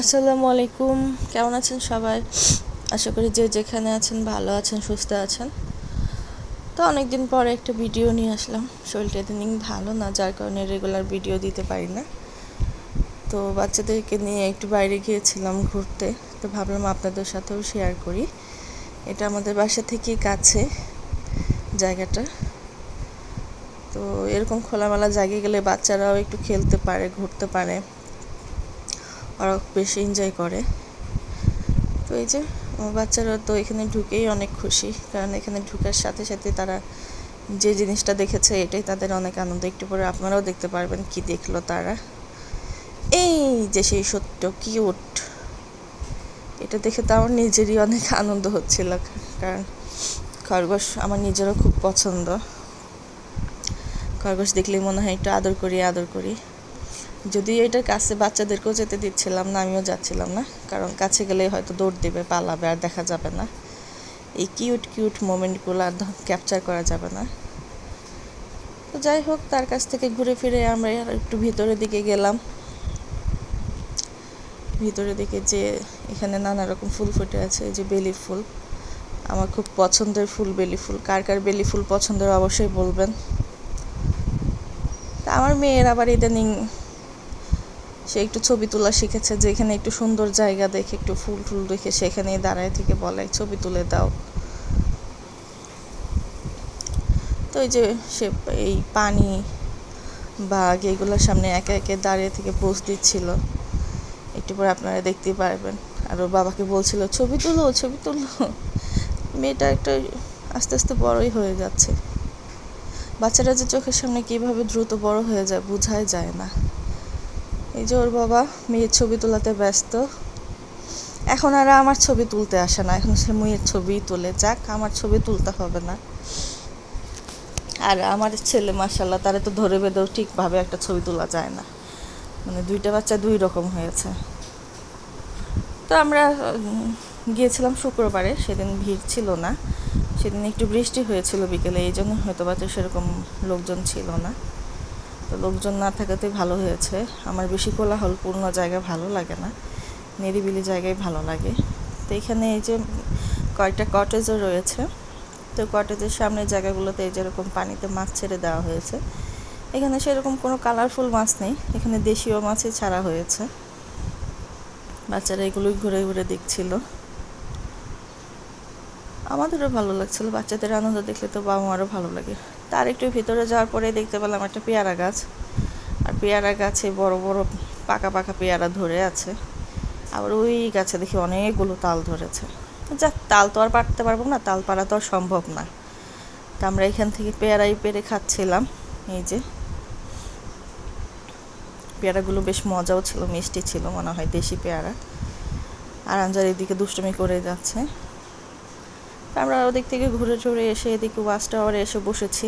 আসসালামু আলাইকুম। কেমন আছেন সবাই? আশা করি যে যেখানে আছেন ভালো আছেন, সুস্থ আছেন। তো অনেক দিন পরে একটা ভিডিও নিয়ে আসলাম। শরীরটা দিন ভালো না, যার কারণে রেগুলার ভিডিও দিতে পারি না। তো বাচ্চাদেরকে নিয়ে একটু বাইরে গিয়েছিলাম ঘুরতে। তো ভাবলাম আপনাদের সাথেও শেয়ার করি। এটা আমাদের বাসা থেকে কাছে জায়গাটা। তো এরকম খোলামেলা জায়গায় গেলে বাচ্চারাও একটু খেলতে পারে, ঘুরতে পারে। ওরা বেশি এনজয় করে। তো এই যে, আমার বাচ্চারা তো এখানে ঢুকেই অনেক খুশি, কারণ এখানে ঢুকার সাথে সাথে তারা যে জিনিসটা দেখেছে এটাই তাদের অনেক আনন্দ। একটু পরে আপনারাও দেখতে পারবেন কি দেখল তারা। এই যে সেই সত্য কিউট এটা দেখে তো আমার নিজেরই অনেক আনন্দ হচ্ছিল, কারণ খরগোশ আমার নিজেরও খুব পছন্দ। খরগোশ দেখলেই মনে হয় একটু আদর করি আদর করি। যদিও এটার কাছে বাচ্চাদেরকেও যেতে দিচ্ছিলাম না, আমিও যাচ্ছিলাম না। কারণ কাছে গেলেই হয়তো দৌড় দেবে, পালাবে, আর দেখা যাবে না। এই কিউট কিউট মোমেন্টগুলো আর ক্যাপচার করা যাবে না। তো যাই হোক, তার কাছ থেকে ঘুরে ফিরে আমরা একটু ভিতরের দিকে গেলাম। ভিতরের দিকে যে এখানে নানা রকম ফুল ফুটে আছে, এই যে বেলি ফুল। আমার খুব পছন্দের ফুল বেলি ফুল। কার কার বেলি ফুল পছন্দের অবশ্যই বলবেন। তা আমার মেয়ের আবার ইদানিং সে একটু ছবি তোলা শিখেছে, যে এখানে একটু সুন্দর জায়গা দেখে, একটু ফুল টুল দেখে সেখানেই দাঁড়ায় থেকে বলে ছবি তুলে দাও। তো এই যে সে এই পানি, বাঘ, এগুলোর সামনে একে একে দাঁড়িয়ে থেকে পোজ দিচ্ছিল। একটু পরে আপনারা দেখতেই পারবেন। আর ওর বাবাকে বলছিল, ছবি তুলো ছবি তুলো। মেয়েটা একটা আস্তে আস্তে বড়ই হয়ে যাচ্ছে। বাচ্চারা যে চোখের সামনে কীভাবে দ্রুত বড় হয়ে যায়, বোঝাই যায় না। এই যে ওর বাবা মেয়ের ছবি তোলাতে ব্যস্ত। এখন আর আমার ছবি তুলতে আসে না। এখন সে মেয়ের ছবি তুলে। যাক, আমার ছবি তুলতে হবে না। আর আমার ছেলে মাসাল্লাহ তারা তো ধরে বেঁধেও ঠিকভাবে একটা ছবি তোলা যায় না। মানে দুইটা বাচ্চা দুই রকম হয়েছে। তো আমরা গিয়েছিলাম শুক্রবারে। সেদিন ভিড় ছিল না। সেদিন একটু বৃষ্টি হয়েছিল বিকেলে। এই জন্য হয়তো বা সেরকম লোকজন ছিল না। তো লোকজন না থাকাতে ভালো হয়েছে। আমার বেশি কোলাহলপূর্ণ জায়গা ভালো লাগে না। নিরিবিলি জায়গায় ভালো লাগে। তো এখানে এই যে কয়েকটা কটেজও রয়েছে। তো কটেজের সামনের জায়গাগুলোতে এই যেরকম পানিতে মাছ ছেড়ে দেওয়া হয়েছে। এখানে সেরকম কোনো কালারফুল মাছ নেই। এখানে দেশীয় মাছই ছাড়া হয়েছে। বাচ্চারা এগুলোই ঘুরে ঘুরে দেখছিল। আমাদেরও ভালো লাগছিল। বাচ্চাদের আনন্দ দেখলে তো বাবা মারও ভালো লাগে। তার একটু ভিতরে যাওয়ার পরে দেখতে পেলাম একটা পেয়ারা গাছ। আর পেয়ারা গাছে বড় বড় পাকা পাকা পেয়ারা ধরে আছে। আবার ওই গাছে দেখি অনেকগুলো তাল ধরেছে। যাক, তাল তো আর পাড়তে পারব না, তাল পাড়া তো আর সম্ভব না। তা আমরা এখান থেকে পেয়ারাই পেরে খাচ্ছিলাম, এই যে। পেয়ারাগুলো বেশ মজাও ছিল, মিষ্টি ছিল মনে হয়, দেশি পেয়ারা। আর আঞ্জার এদিকে দুষ্টমি করে যাচ্ছে। আমরা ওদিক থেকে ঘুরে টুরে এসে এদিকে ওয়াচ টাওয়ারে এসে বসেছি।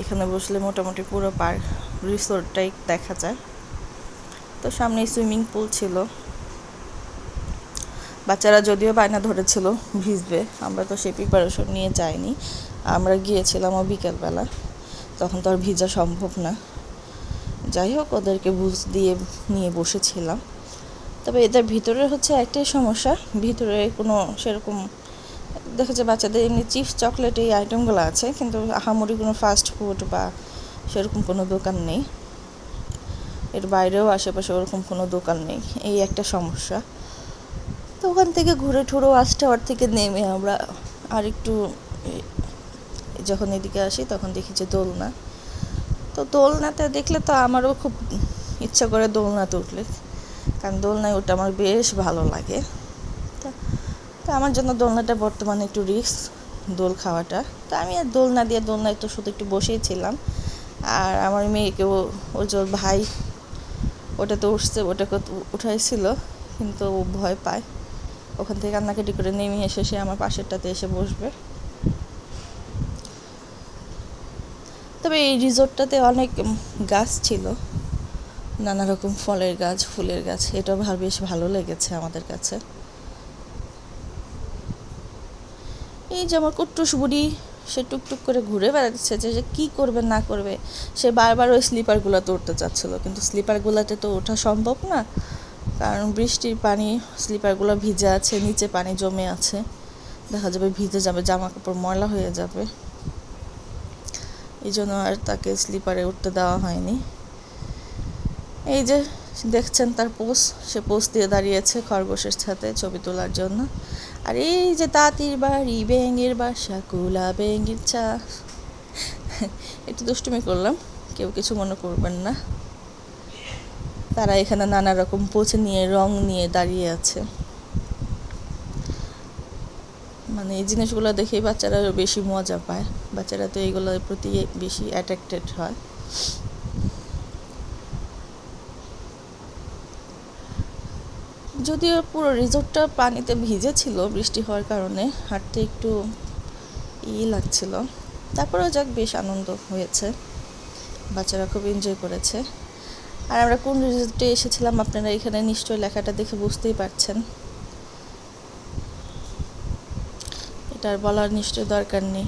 এখানে বসলে মোটামুটি পুরো পার্ক, রিসোর্টটাই দেখা যায়। তো সামনে সুইমিং পুল ছিল। বাচ্চারা যদিও বায়না ধরেছিল ভিজবে, আমরা তো সেই প্রিপারেশন নিয়ে যাইনি। আমরা গিয়েছিলাম বিকেলবেলা, তখন তো আর ভিজা সম্ভব না। যাই হোক, ওদেরকে বুঝ দিয়ে নিয়ে বসেছিলাম। তবে এদের ভিতরে হচ্ছে একটাই সমস্যা, ভিতরে কোনো সেরকম দেখা যায় বাচ্চাদের এমনি চিপস, চকলেট এই আইটেমগুলো আছে, কিন্তু আহামরি কোনো ফাস্ট ফুড বা সেরকম কোনো দোকান নেই। এর বাইরেও আশেপাশে ওরকম কোনো দোকান নেই, এই একটা সমস্যা। তো ওখান থেকে ঘুরে ঠুরো ওয়াচ টাওয়ার থেকে নেমে আমরা আর একটু যখন এদিকে আসি তখন দেখি যে দোলনা। তো দোলনাতে দেখলে তো আমারও খুব ইচ্ছা করে দোলনাতে উঠলে, কারণ দোলনায় ওটা আমার বেশ ভালো লাগে। তো আমার জন্য দোলনাটা বর্তমানে একটু রিস্ক, দোল খাওয়াটা। তো আমি আর দোলনা দিয়ে দোলনায় তো শুধু একটু বসেই ছিলাম। আর আমার মেয়েকেও, ওর যে ভাই ওটা তো উঠছে ওটাকে উঠাইছিল, কিন্তু ও ভয় পায়। ওখান থেকে কান্নাকাটি করে নেমে এসে সে আমার পাশেরটাতে এসে বসবে। তবে এই রিসোর্টটাতে অনেক গাছ ছিল। নানা রকম ফলের গাছ, ফুলের গাছ এটা বেশ ভালো লেগেছে আমাদের কাছে। এই যে আমার কুট্টুস বুড়ি সে টুকটুক করে ঘুরে বেড়াচ্ছে যে কী করবে, না করবে। সে বারবার ওই স্লিপারগুলোতে উঠতে চাচ্ছিলো, কিন্তু স্লিপারগুলোতে তো ওঠা সম্ভব না। কারণ বৃষ্টির পানি, স্লিপারগুলো ভিজে আছে, নিচে পানি জমে আছে। দেখা যাবে ভিজে যাবে জামা কাপড় ময়লা হয়ে যাবে। এই জন্য আর তাকে স্লিপারে উঠতে দেওয়া হয়নি। এই যে, দেখছেন তার পোস সে পোস দিয়ে দাঁড়িয়েছে খরগোশের সাথে ছবি তোলার জন্য। আর এই যে তাঁতির বাড়ি, ব্যাঙের বাসা কুলা ব্যাঙের চা একটু দুষ্টুমি করলাম, কেউ কিছু মনে করবেন না। তারা এখানে নানা রকম পোছে নিয়ে, রং নিয়ে দাঁড়িয়ে আছে। মানে এই জিনিসগুলো দেখেই বাচ্চারা বেশি মজা পায়। বাচ্চারা তো এইগুলোর প্রতি বেশি অ্যাট্রাক্টেড হয়। যদিও পুরো রিসোর্টটা পানিতে ভিজে ছিল বৃষ্টি হওয়ার কারণে, হাঁটতে একটু ই লাগছিল। তারপরেও যাক, বেশ আনন্দ হয়েছে। বাচ্চারা খুব এনজয় করেছে। আর আমরা কোন রিসোর্টে এসেছিলাম আপনারা এখানে নিশ্চয়ই লেখাটা দেখে বুঝতেই পারছেন। এটার বলার নিশ্চয় দরকার নেই।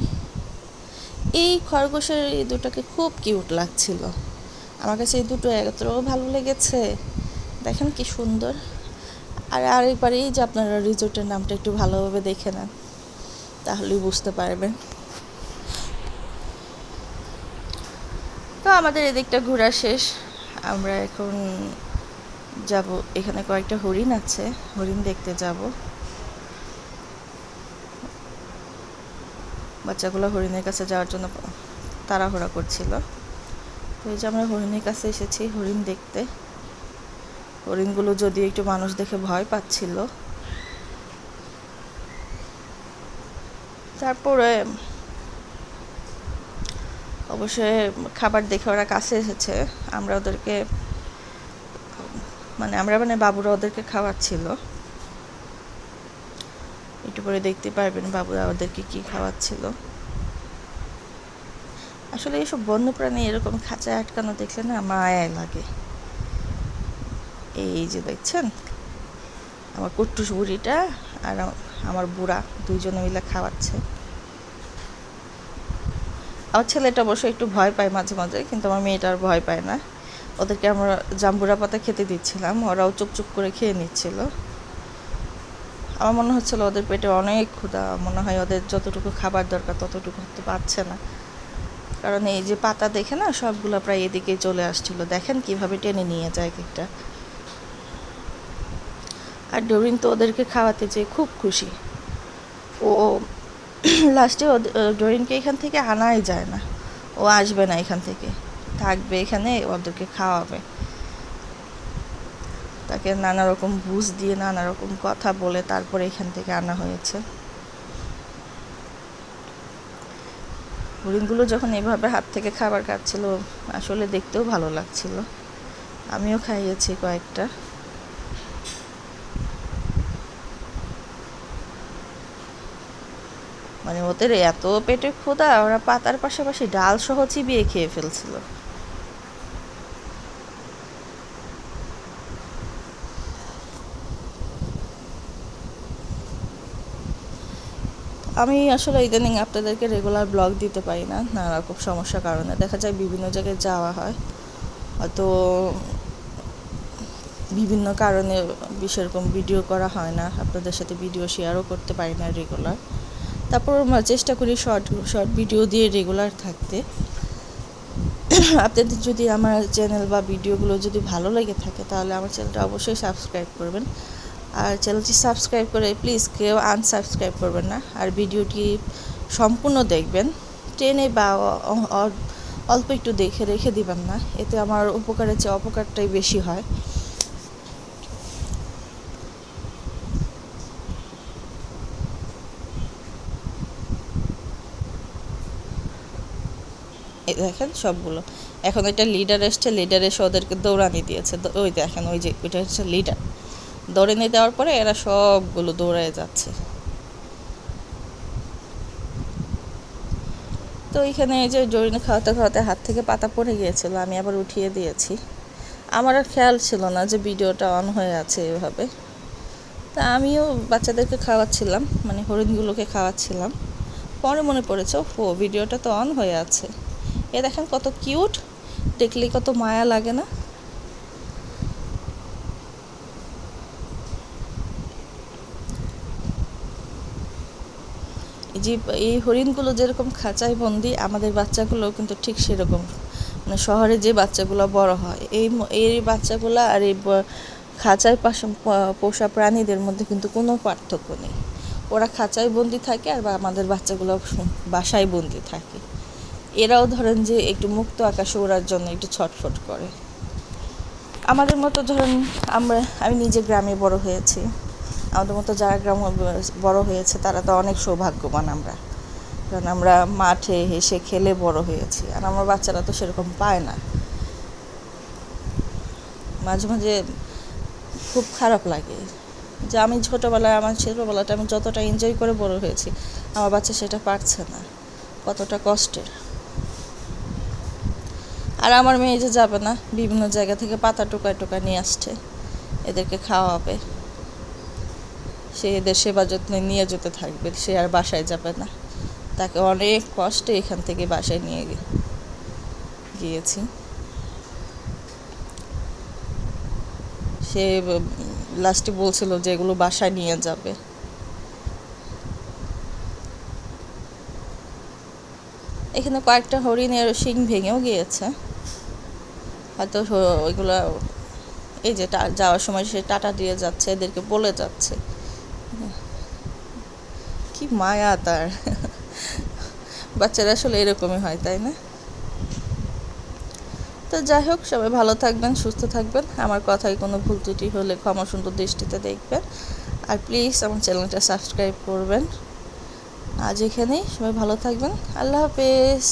এই খরগোশের এই দুটোকে খুব কিউট লাগছিল। আমার কাছে এই দুটো এত ভালো লেগেছে। দেখেন কি সুন্দর। আর আরেকবার এই যে আপনারা রিসোর্টের নামটা একটু ভালোভাবে দেখে নেন, তাহলেই বুঝতে পারবেন। তো আমাদের এদিকটা ঘোরা শেষ। আমরা এখন যাব, এখানে কয়েকটা হরিণ আছে, হরিণ দেখতে যাব। বাচ্চাগুলো হরিণের কাছে যাওয়ার জন্য তাড়াহুড়া করছিল। তো এই যে আমরা হরিণের কাছে এসেছি, হরিণ দেখতে। হরিণগুলো যদি একটু মানুষ দেখে ভয় পাচ্ছিল। তারপরে অবশ্যই খাবার দেখে ওরা কাছে এসেছে। আমরা ওদেরকে মানে আমরা মানে বাবুরা ওদেরকে খাওয়াচ্ছিল। একটু পরে দেখতে পারবেন বাবুরা ওদেরকে কি খাওয়াচ্ছিল। আসলে এইসব বন্যপ্রাণী এরকম খাঁচায় আটকানো দেখলে না মায়ায় লাগে। এই যে দেখছেন? আমার কুট্টুস বুড়িটা আর আমার বুড়া দুইজনে মিলে খাওয়াচ্ছে। আমার ছেলেটা অবশ্য একটু ভয় পায় মাঝে মাঝে, কিন্তু আমার মেয়েটা আর ভয় পায় না। ওদেরকে আমরা জাম্বুরা পাতা খেতে দিচ্ছিলাম, ওরাও চুপচুপ করে খেয়ে নিচ্ছিল। আমার মনে হচ্ছিল ওদের পেটে অনেক ক্ষুধা, মনে হয় ওদের যতটুকু খাবার দরকার ততটুকু হতে পারছে না। কারণ এই যে পাতা দেখে না সবগুলো প্রায় এদিকে চলে আসছিল। দেখেন কীভাবে টেনে নিয়ে যায় একটা আর ডোরিন তো ওদেরকে খাওয়াতে যেয়ে খুব খুশি। ও লাস্টে ও ডোরিনকে এখান থেকে আনাই যায় না। ও আসবে না এখান থেকে। থাকবে এখানে, ওদেরকে খাওয়াবে। তাকে নানা রকম বুঝ দিয়ে, নানা রকম কথা বলে তারপরে এখান থেকে আনা হয়েছে। হরিণগুলো যখন এভাবে হাত থেকে খাবার খাচ্ছিল, আসলে দেখতেও ভালো লাগছিল। আমিও খাইয়েছি কয়েকটা। মানে ওদের এত পেটে ক্ষুধা, ওরা পাতার পাশাপাশি ডাল সহ চিবিয়ে খেয়ে ফেলছিল। আমি আসলে ইদানিং আপনাদেরকে রেগুলার ব্লগ দিতে পারি না, নানা রকম সমস্যার কারণে। দেখা যায় বিভিন্ন জায়গায় যাওয়া হয়। হয়তো বিভিন্ন কারণে সেরকম ভিডিও করা হয় না। আপনাদের সাথে ভিডিও শেয়ারও করতে পারি না রেগুলার তারপর চেষ্টা করি শর্ট শর্ট ভিডিও দিয়ে রেগুলার থাকতে। আপনাদের যদি আমার চ্যানেল বা ভিডিওগুলো যদি ভালো লেগে থাকে, তাহলে আমার চ্যানেলটা অবশ্যই সাবস্ক্রাইব করবেন। আর চ্যানেলটি সাবস্ক্রাইব করে প্লিজ কেউ আনসাবস্ক্রাইব করবেন না। আর ভিডিওটি সম্পূর্ণ দেখবেন। ট্রেনে বা অল্প একটু দেখে, রেখে দিবেন না। এতে আমার উপকারের চেয়ে অপকারটাই বেশি হয়। দেখেন সবগুলো। এখন একটা লিডার এসছে লিডার এসে ওদেরকে দৌড়ানি দিয়েছে। ওই দেখেন, ওই যে ওইটা হচ্ছে লিডার দৌড়ানি দেওয়ার পরে এরা সবগুলো দৌড়ায় যাচ্ছে। তো এইখানে এই যে জরিনে খাওয়াতে খাওয়াতে হাত থেকে পাতা পড়ে গিয়েছিল, আমি আবার উঠিয়ে দিয়েছি। আমার আর খেয়াল ছিল না যে ভিডিওটা অন হয়ে আছে এভাবে। তা আমিও বাচ্চাদেরকে খাওয়াচ্ছিলাম মানে হরিণগুলোকে খাওয়াচ্ছিলাম। পরে মনে পড়েছে ও ভিডিওটা তো অন হয়ে আছে। এ দেখেন কত কিউট। দেখলে কত মায়া লাগে না? যে এই হরিণগুলো যেরকম খাঁচায় বন্দি, আমাদের বাচ্চাগুলো কিন্তু ঠিক সেরকম। মানে শহরে যে বাচ্চাগুলো বড় হয়, এই এই বাচ্চাগুলো আর এই খাঁচায় পোষা প্রাণীদের মধ্যে কিন্তু কোনো পার্থক্য নেই। ওরা খাঁচায় বন্দি থাকে আর আমাদের বাচ্চাগুলো বাসায় বন্দি থাকে। এরাও ধরেন যে একটু মুক্ত আকাশে ওড়ার জন্য একটু ছটফট করে। আমাদের মতো ধরেন আমরা, আমি নিজে গ্রামে বড় হয়েছি। আমাদের মতো যারা গ্রাম বড় হয়েছে, তারা তো অনেক সৌভাগ্যবান আমরা। কারণ আমরা মাঠে হেসে খেলে বড় হয়েছি, আর আমার বাচ্চারা তো সেরকম পায় না। মাঝে মাঝে খুব খারাপ লাগে যে আমি ছোটোবেলায়, আমার ছোটোবেলাটা আমি যতটা এনজয় করে বড় হয়েছি, আমার বাচ্চা সেটা পারছে না। কতটা কষ্টের। আর আমার মেয়ে যে যাবে না, বিভিন্ন জায়গা থেকে পাতা টোকায় টোকা নিয়ে আসছে। এদেরকে খাওয়াবে। সে এদের সেবা যত্নে নিয়ে যেতে থাকবে, সে আর বাসায় যাবে না। তাকে অনেক কষ্টে এখান থেকে বাসায় নিয়ে গিয়েছি। সে লাস্টে বলছিল যে এগুলো বাসায় নিয়ে যাবে। এখানে কয়েকটা হরিণের শিং ভেঙেও গিয়েছে। হয়তো ওইগুলো এই যে যাওয়ার সময় সে টাটা দিয়ে যাচ্ছে, এদেরকে বলে যাচ্ছে। কি মায়া তার। বাচ্চারা আসলে এরকমই হয়, তাই না? তো যাই হোক, সবাই ভালো থাকবেন, সুস্থ থাকবেন। আমার কথায় কোনো ভুল ত্রুটি হলে ক্ষমা সুন্দর দৃষ্টিতে দেখবেন। আর প্লিজ আমার চ্যানেলটা সাবস্ক্রাইব করবেন। আজ এখানেই, সবাই ভালো থাকবেন। আল্লাহ হাফেজ।